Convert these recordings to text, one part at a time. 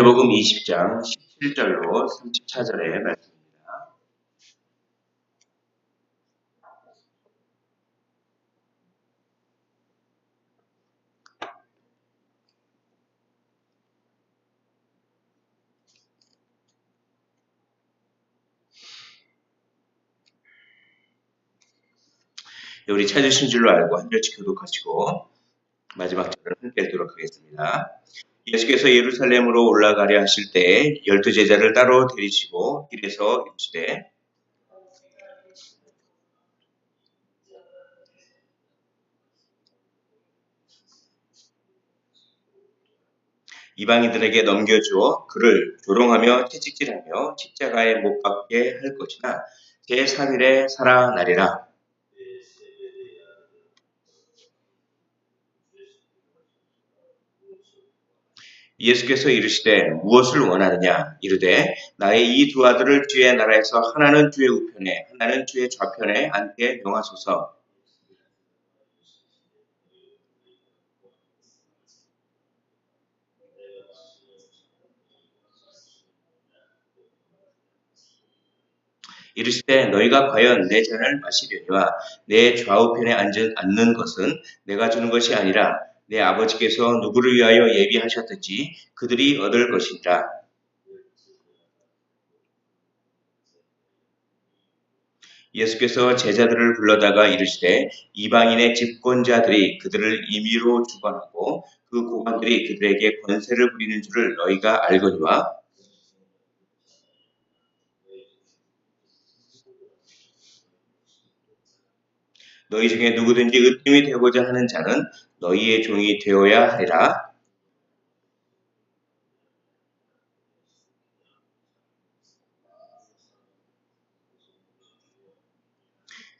마태복음 20장 17절로 34절의 말씀입니다. 우리 찾으신 줄로 알고 한 절씩 교독하시고 마지막 절을 함께 읽도록 하겠습니다. 예수께서 예루살렘으로 올라가려 하실 때 열두 제자를 따로 데리시고 길에서 이르시되 이방인들에게 넘겨주어 그를 조롱하며 채찍질하며 십자가에 못 박게 할 것이나 제3일에 살아나리라. 예수께서 이르시되 무엇을 원하느냐? 이르되 나의 이 두 아들을 주의 나라에서 하나는 주의 우편에 하나는 주의 좌편에 앉게 명하소서. 이르시되 너희가 과연 내 잔을 마시려니와 내 좌우편에 앉은, 앉는 것은 내가 주는 것이 아니라 내 아버지께서 누구를 위하여 예비하셨든지 그들이 얻을 것이니라. 예수께서 제자들을 불러다가 이르시되 이방인의 집권자들이 그들을 임의로 주관하고 그 고관들이 그들에게 권세를 부리는 줄을 너희가 알거니와 너희 중에 누구든지 으뜸이 되고자 하는 자는 너희의 종이 되어야 하리라.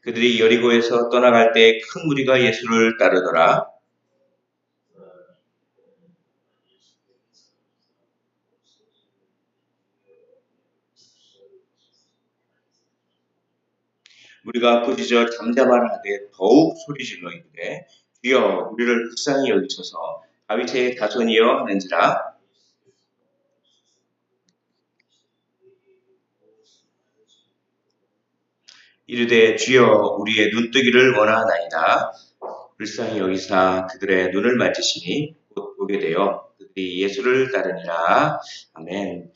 그들이 여리고에서 떠나갈 때 큰 무리가 예수를 따르더라. 우리가 부지저 잠잠하라 하되 더욱 소리질러 이르되 주여 우리를 불쌍히 여기소서. 다윗의 자손이여 하는지라. 이르되 주여 우리의 눈뜨기를 원하나이다. 불쌍히 여기사 그들의 눈을 맞으시니 곧 보게 되어 그들이 예수를 따르니라. 아멘.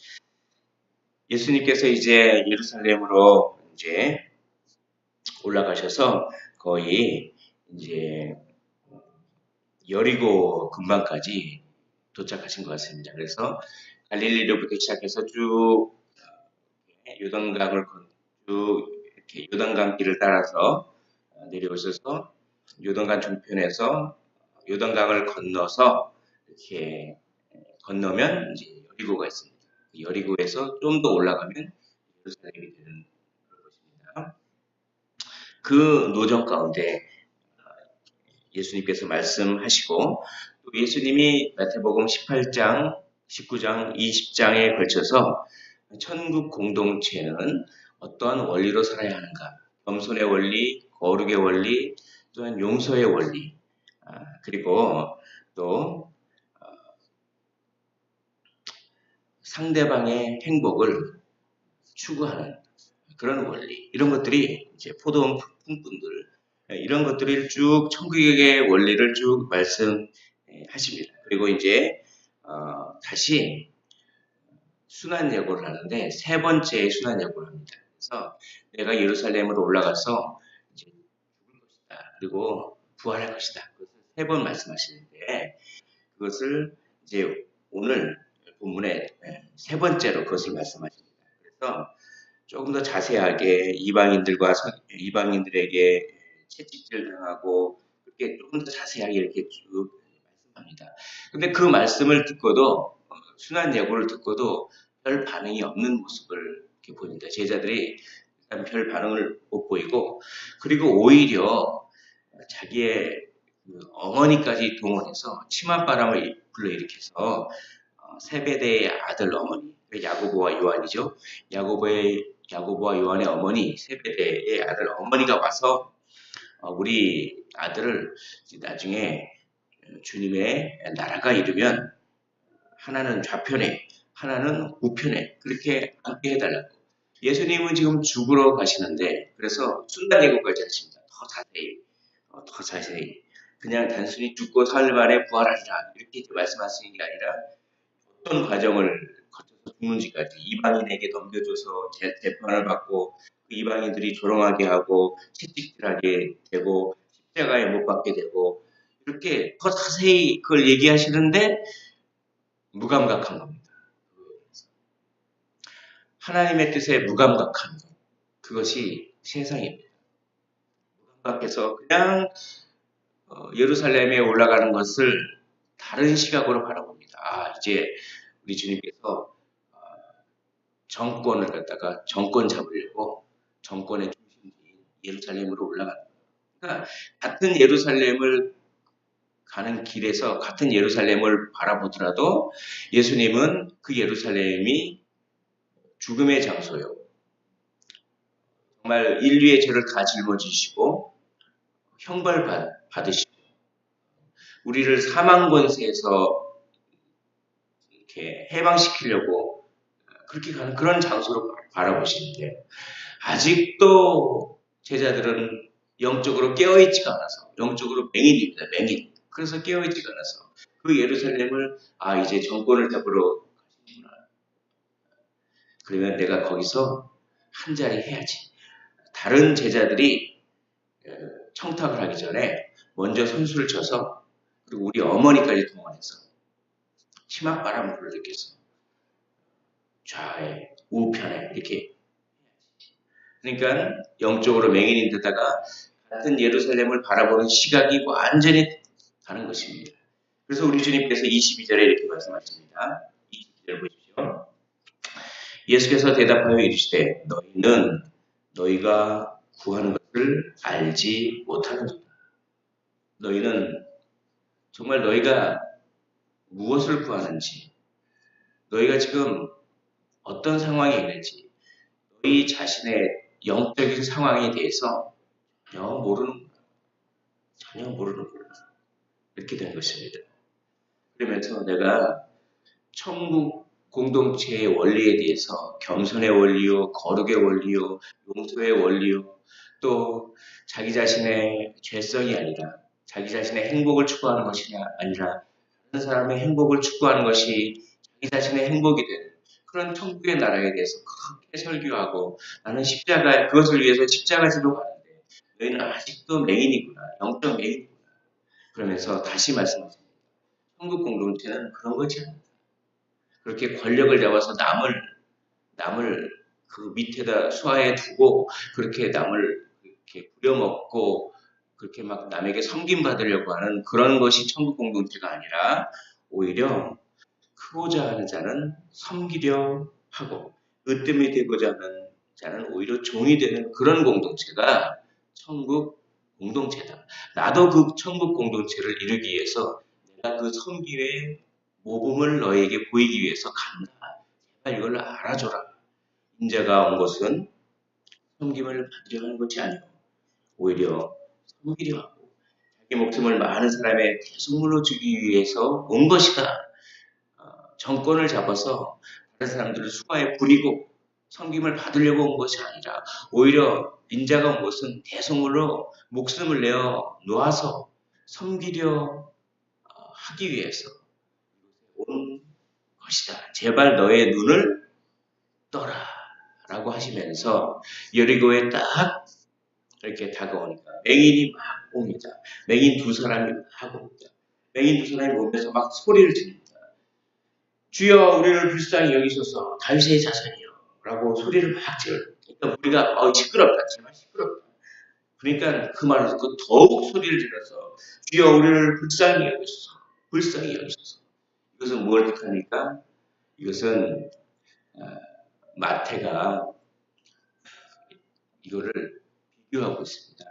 예수님께서 이제 예루살렘으로 이제 올라가셔서 거의 이제 여리고 근방까지 도착하신 것 같습니다. 그래서 갈릴리로부터 시작해서 쭉 요단강을 쭉 이렇게 요단강 길을 따라서 내려오셔서 요단강 중편에서 요단강을 건너서 이렇게 건너면 이제 여리고가 있습니다. 여리고에서 좀 더 올라가면 예루살렘이 되는 그런 것입니다. 그 노정 가운데 예수님께서 말씀하시고 또 예수님이 마태복음 18장, 19장, 20장에 걸쳐서 천국 공동체는 어떠한 원리로 살아야 하는가? 겸손의 원리, 거룩의 원리, 또한 용서의 원리, 아, 그리고 또 어, 상대방의 행복을 추구하는 그런 원리 이런 것들이 이제 포도원 품꾼들 예, 이런 것들을 쭉 천국의 원리를 쭉 말씀하십니다. 그리고 이제 어, 다시 순환 예고를 하는데 세 번째 순환 예고를 합니다. 그래서 내가 예루살렘으로 올라가서 이제 죽을 것이다. 그리고 부활할 것이다. 그것을 세 번 말씀하시는데 그것을 이제 오늘 본문에 예, 세 번째로 그것을 말씀하십니다. 그래서 조금 더 자세하게 이방인들과 이방인들에게 채찍질 당하고 그렇게 조금 더 자세하게 이렇게 쭉 말씀합니다. 근데 그 말씀을 듣고도 어, 순한 예고를 듣고도 별 반응이 없는 모습을 이렇게 보입니다. 제자들이 일단 별 반응을 못 보이고 그리고 오히려 자기의 그 어머니까지 동원해서 치맛바람을 불러일으켜서 어, 세베대의 아들 어머니 야고보와 요한이죠. 야고보의 야고보와 요한의 어머니 세베대의 아들 어머니가 와서 어, 우리 아들을 나중에 주님의 나라가 이르면 하나는 좌편에 하나는 우편에 그렇게 앉게 해달라고. 예수님은 지금 죽으러 가시는데 그래서 순간 예고까지 하십니다. 더 자세히, 어, 더 자세히. 그냥 단순히 죽고 사흘 만에 부활하리라 이렇게 말씀하시는 게 아니라 어떤 과정을 거쳐서 죽는지까지 이방인에게 넘겨줘서 재, 재판을 받고 그 이방인들이 조롱하게 하고 채찍질하게 되고 십자가에 못 박게 되고 이렇게 더 자세히 그걸 얘기하시는데 무감각한 겁니다. 하나님의 뜻에 무감각한 것 그것이 세상입니다. 무감각해서 그냥 어, 예루살렘에 올라가는 것을 다른 시각으로 바라봅니다. 아 이제 우리 주님께서 어, 정권을 갖다가 정권 잡으려고 정권의 중심지인 예루살렘으로 거예요. 그러니까 같은 예루살렘을 가는 길에서 같은 예루살렘을 바라보더라도 예수님은 그 예루살렘이 죽음의 장소요. 정말 인류의 죄를 다 짊어지시고 형벌 받- 받으시고 우리를 사망 권세에서 이렇게 해방시키려고 그렇게 가는 그런 장소로 바라보시는데 아직도 제자들은 영적으로 깨어있지가 않아서 영적으로 맹인입니다. 맹인. 그래서 깨어있지가 않아서 그 예루살렘을 아 이제 정권을 잡으러 가시구나. 그러면 내가 거기서 한 자리 해야지. 다른 제자들이 에, 청탁을 하기 전에 먼저 선수를 쳐서 그리고 우리 어머니까지 동원해서 치맛바람을 불러들여서 좌에 우편에 이렇게 그러니까 영적으로 맹인인 데다가 같은 예루살렘을 바라보는 시각이 완전히 다른 것입니다. 그래서 우리 주님께서 22절에 이렇게 말씀하십니다. 22절 보십시오. 예수께서 대답하여 이르시되 너희는 너희가 구하는 것을 알지 못하는도다. 너희는 정말 너희가 무엇을 구하는지, 너희가 지금 어떤 상황에 있는지, 너희 자신의 영적인 상황에 대해서 전혀 모르는 전혀 모르는구나. 이렇게 된 것입니다. 그러면서 내가 천국 공동체의 원리에 대해서 겸손의 원리요, 거룩의 원리요, 용서의 원리요, 또 자기 자신의 죄성이 아니라 자기 자신의 행복을 추구하는 것이 아니라 다른 사람의 행복을 추구하는 것이 자기 자신의 행복이 되는 그런 천국의 나라에 대해서 크게 설교하고 나는 십자가 그것을 위해서 십자가 지로 가는데 너희는 아직도 맹인이구나 영적 맹인이구나 그러면서 다시 말씀하십니다. 천국 공동체는 그런 거지 않다. 그렇게 권력을 잡아서 남을 남을 그 밑에다 수하에 두고 그렇게 남을 이렇게 부려먹고 그렇게 막 남에게 섬김 받으려고 하는 그런 것이 천국 공동체가 아니라 오히려 크고자 하는 자는 섬기려 하고 으뜸이 되고자 하는 자는 오히려 종이 되는 그런 공동체가 천국 공동체다. 나도 그 천국 공동체를 이루기 위해서 내가 그 섬김의 모범을 너에게 보이기 위해서 간다. 제발 이걸 알아줘라. 인자가 온 것은 섬김을 받으려 하는 것이 아니고 오히려 섬기려 하고 자기 목숨을 많은 사람의 대속물로 주기 위해서 온 것이다. 어, 정권을 잡아서 다른 사람들을 수하에 부리고 섬김을 받으려고 온 것이 아니라 오히려 인자가 온 것은 대속물로 목숨을 내어 놓아서 섬기려 어, 하기 위해서 온 것이다. 제발 너의 눈을 떠라. 라고 하시면서 여리고에 딱 이렇게 다가오니까 맹인이 막 옵니다. 맹인 두 사람이 막 옵니다. 맹인 두 사람이 오면서 막 소리를 지릅니다. 주여 우리를 불쌍히 여기소서. 다윗의 자손이여. 라고 소리를 막 지르 그러니까 우리가 어, 시끄럽다. 제발 시끄럽다. 그러니까 그 말을 듣고 더욱 소리를 질러서 주여 우리를 불쌍히 여기소서. 불쌍히 여기소서. 이것은 뭘 뜻합니까? 이것은 어, 마태가 이거를 비교하고 있습니다.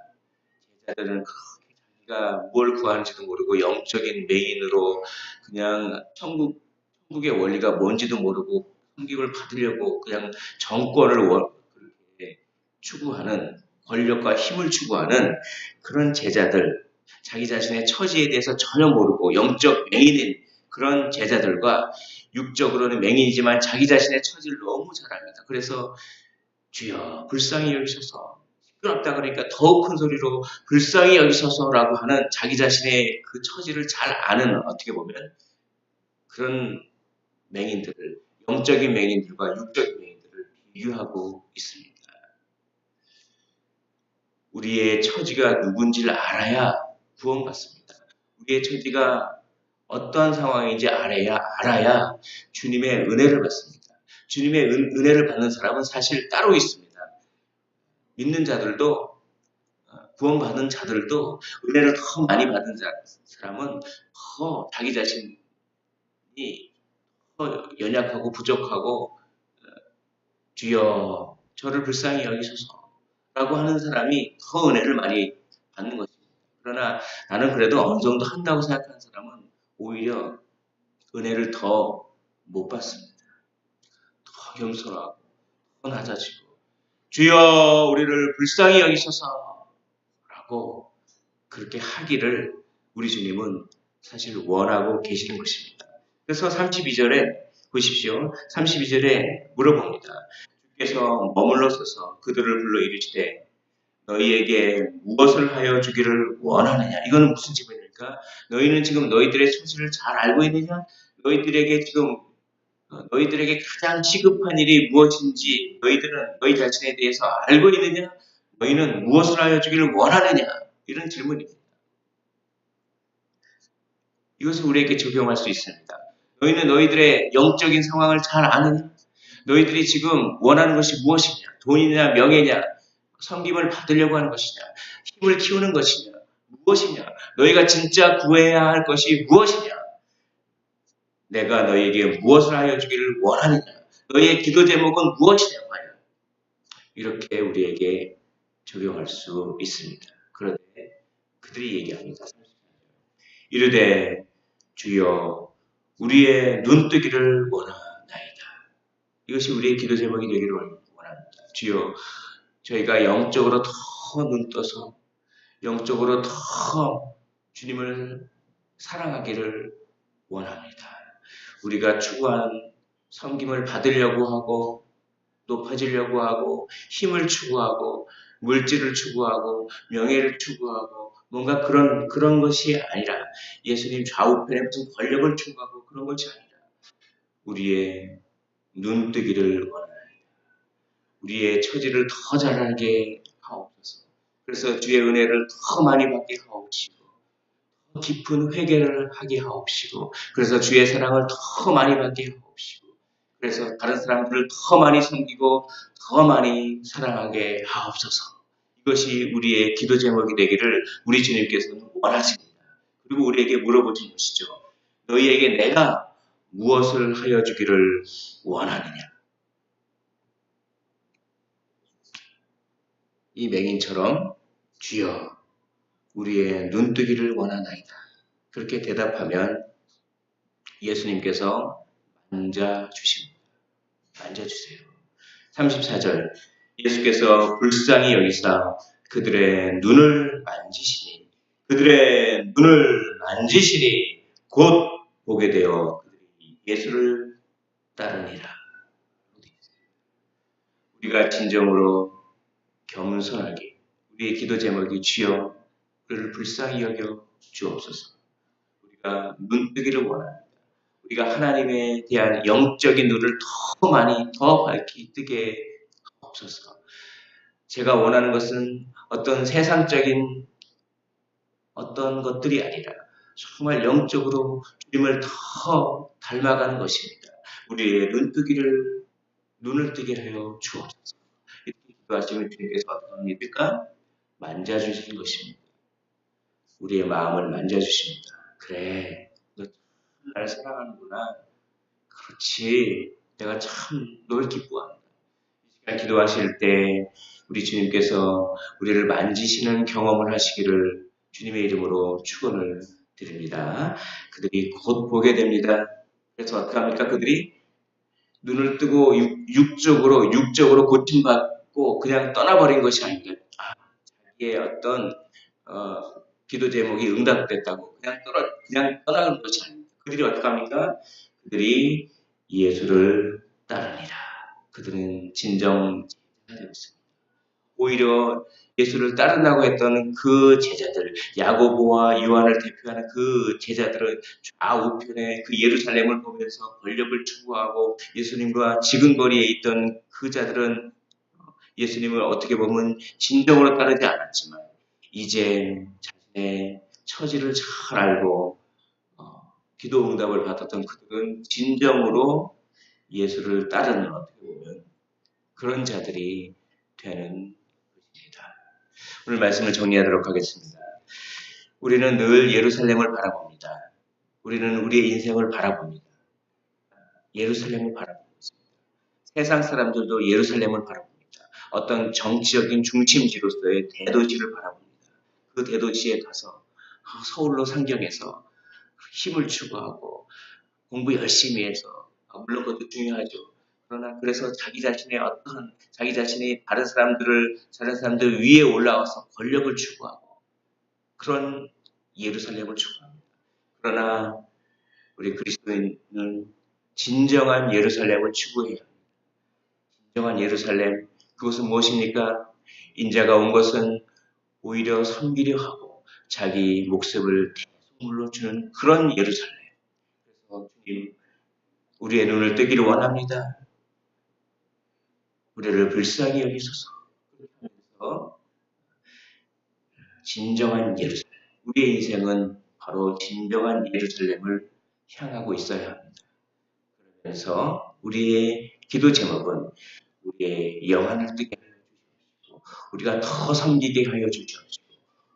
제자들은 그렇게 자기가 뭘 구하는지도 모르고 영적인 맹인으로 그냥 천국 천국의 원리가 뭔지도 모르고 섬김을 받으려고 그냥 정권을 원- 그렇게 추구하는 권력과 힘을 추구하는 그런 제자들 자기 자신의 처지에 대해서 전혀 모르고 영적 맹인인 그런 제자들과 육적으로는 맹인이지만 자기 자신의 처지를 너무 잘 압니다. 그래서 주여 불쌍히 여기셔서 시끄럽다 그러니까 더욱 큰 소리로 불쌍히 여기셔서라고 하는 자기 자신의 그 처지를 잘 아는 어떻게 보면 그런 맹인들을 영적인 맹인들과 육적인 맹인들을 비유하고 있습니다. 우리의 처지가 누군지를 알아야 구원받습니다. 우리의 처지가 어떠한 상황인지 알아야, 알아야 주님의 은혜를 받습니다. 주님의 은, 은혜를 받는 사람은 사실 따로 있습니다. 믿는 자들도 어, 구원받은 자들도 은혜를 더 많이 받은 자, 사람은 더 자기 자신이 더 연약하고 부족하고 어, 주여 저를 불쌍히 여기소서 라고 하는 사람이 더 은혜를 많이 받는 것입니다. 그러나 나는 그래도 어느 정도 한다고 생각하는 사람은 오히려 은혜를 더 못 받습니다. 더 겸손하고 더 낮아지고 주여 우리를 불쌍히 여기셔서 라고 그렇게 하기를 우리 주님은 사실 원하고 계시는 것입니다. 그래서 32절에 보십시오. 32절에 물어봅니다. 주께서 머물러 서서 그들을 불러 이르시되 너희에게 무엇을 하여 주기를 원하느냐? 이거는 무슨 질문입니까? 너희는 지금 너희들의 처지를 잘 알고 있느냐? 너희들에게 지금 어, 너희들에게 가장 시급한 일이 무엇인지 너희들은 너희 자신에 대해서 알고 있느냐? 너희는 무엇을 하여 주기를 원하느냐? 이런 질문입니다. 이것을 우리에게 적용할 수 있습니다. 너희는 너희들의 영적인 상황을 잘 아느냐? 너희들이 지금 원하는 것이 무엇이냐? 돈이냐, 명예냐, 섬김을 받으려고 하는 것이냐? 힘을 키우는 것이냐? 무엇이냐? 너희가 진짜 구해야 할 것이 무엇이냐? 내가 너희에게 무엇을 하여 주기를 원하느냐? 너희의 기도 제목은 무엇이냐? 이렇게 우리에게 적용할 수 있습니다. 그런데 그들이 얘기합니다. 이르되 주여 우리의 눈뜨기를 원하나이다. 이것이 우리의 기도 제목이 되기를 원합니다. 주여 저희가 영적으로 더 눈떠서 영적으로 더 주님을 사랑하기를 원합니다. 우리가 추구하는 섬김을 받으려고 하고 높아지려고 하고 힘을 추구하고 물질을 추구하고 명예를 추구하고 뭔가 그런 그런 것이 아니라 예수님 좌우편에 무슨 권력을 추구하고 그런 것이 아니라 우리의 눈뜨기를 원하나이다. 우리의 처지를 더 잘 알게 하옵소서. 그래서 주의 은혜를 더 많이 받게 하옵시고 더 깊은 회개를 하게 하옵시고 그래서 주의 사랑을 더 많이 받게 하옵시고 그래서 다른 사람들을 더 많이 섬기고 더 많이 사랑하게 하옵소서. 이것이 우리의 기도 제목이 되기를 우리 주님께서는 원하십니다. 그리고 우리에게 물어보신 것이죠. 너희에게 내가 무엇을 하여 주기를 원하느냐? 이 맹인처럼 주여 우리의 눈뜨기를 원하나이다. 그렇게 대답하면 예수님께서 만져주십니다. 만져주세요. 34절 예수께서 불쌍히 여기사 그들의 눈을 만지시니 그들의 눈을 만지시니 곧 보게 되어 그들이 예수를 따르니라. 우리가 진정으로 겸손하게 우리의 기도 제목이 주여 우리를 불쌍히 여겨 주옵소서. 우리가 눈뜨기를 원합니다. 우리가 하나님에 대한 영적인 눈을 더 많이 더 밝히 뜨게 없어서 제가 원하는 것은 어떤 세상적인 어떤 것들이 아니라 정말 영적으로 주님을 더 닮아가는 것입니다. 우리의 눈뜨기를 눈을 뜨게 하여 주옵소서. 이렇게 기도하시면 주님께서 어떤 일일까? 만져주시는 것입니다. 우리의 마음을 만져주십니다. 그래, 너 참 날 사랑하는구나. 그렇지, 내가 참 널 기뻐한다. 시간 기도하실 때 우리 주님께서 우리를 만지시는 경험을 하시기를 주님의 이름으로 축원을 드립니다. 그들이 곧 보게 됩니다. 그래서 어떻게 합니까? 그들이 눈을 뜨고 육, 적으로 육적으로 고침받고 그냥 떠나버린 것이 아닙니다. 아, 자기의 어떤 어, 기도 제목이 응답됐다고 그냥 떠나 그냥 떠나는 것이 아닙니다. 그들이 어떻게 합니까? 그들이 예수를 따르니라. 그들은 진정 있습니다. 오히려 예수를 따른다고 했던 그 제자들, 야고보와 요한을 대표하는 그 제자들은 좌우편에 그 예루살렘을 보면서 권력을 추구하고 예수님과 지근거리에 있던 그 자들은 예수님을 어떻게 보면 진정으로 따르지 않았지만 이제 자신의 처지를 잘 알고 어, 기도 응답을 받았던 그들은 진정으로 예수를 따르는 어떻게 보면 그런 자들이 되는 것입니다. 오늘 말씀을 정리하도록 하겠습니다. 우리는 늘 예루살렘을 바라봅니다. 우리는 우리의 인생을 바라봅니다. 예루살렘을 바라보고 있습니다. 세상 사람들도 예루살렘을 바라봅니다. 어떤 정치적인 중심지로서의 대도시를 바라봅니다. 그 대도시에 가서 서울로 상경해서 힘을 추구하고 공부 열심히 해서 아, 물론 그것도 중요하죠. 그러나 그래서 자기 자신의 어떤 자기 자신이 다른 사람들을 다른 사람들 위에 올라와서 권력을 추구하고 그런 예루살렘을 추구합니다. 그러나 우리 그리스도인은 진정한 예루살렘을 추구해야 합니다. 진정한 예루살렘 그것은 무엇입니까? 인자가 온 것은 오히려 섬기려 하고 자기 목숨을 대속물로 주는 그런 예루살렘. 그래서 주님 우리의 눈을 뜨기를 원합니다. 우리를 불쌍히 여기소서. 그래서 진정한 예루살렘. 우리의 인생은 바로 진정한 예루살렘을 향하고 있어야 합니다. 그러면서 우리의 기도 제목은 우리의 영안을 뜨게 하여 주시옵시고 우리가 더 섬기게 하여 주시옵시고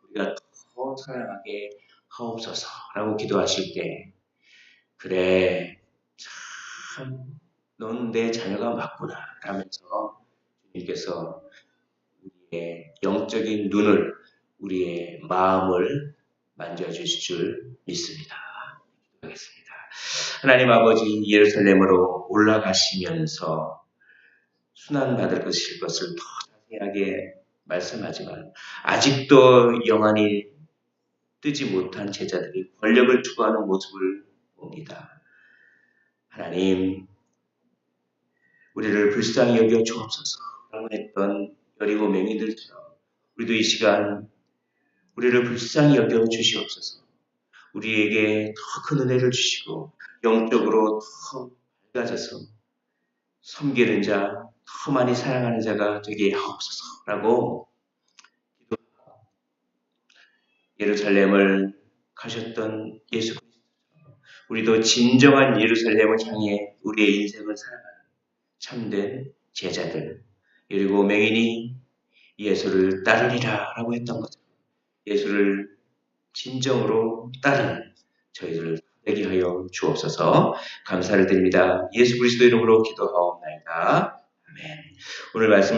우리가 더 사랑하게 하옵소서라고 기도하실 때 그래 참 넌 내 자녀가 맞구나 라면서 주님께서 우리의 영적인 눈을 우리의 마음을 만져주실 줄 믿습니다. 기도하겠습니다. 하나님 아버지 예루살렘으로 올라가시면서 순환 받을 것일 것을 더 자세하게 말씀하지만 아직도 영안이 뜨지 못한 제자들이 권력을 추구하는 모습을 봅니다. 하나님, 우리를 불쌍히 여겨 주옵소서 라고 했던 여리고 맹인들처럼 우리도 이 시간 우리를 불쌍히 여겨 주시옵소서. 우리에게 더 큰 은혜를 주시고 영적으로 더 밝아져서 섬기는 자, 더 많이 사랑하는 자가 되게 하옵소서라고 기도하고 예루살렘을 가셨던 예수 그리스도 우리도 진정한 예루살렘을 향해 우리의 인생을 살아가는 참된 제자들 그리고 맹인이 예수를 따르리라 라고 했던 것처럼 예수를 진정으로 따르는 저희들을 되게 하여 주옵소서 감사를 드립니다. 예수 그리스도 이름으로 기도하옵나이다. 아멘. 오늘 말씀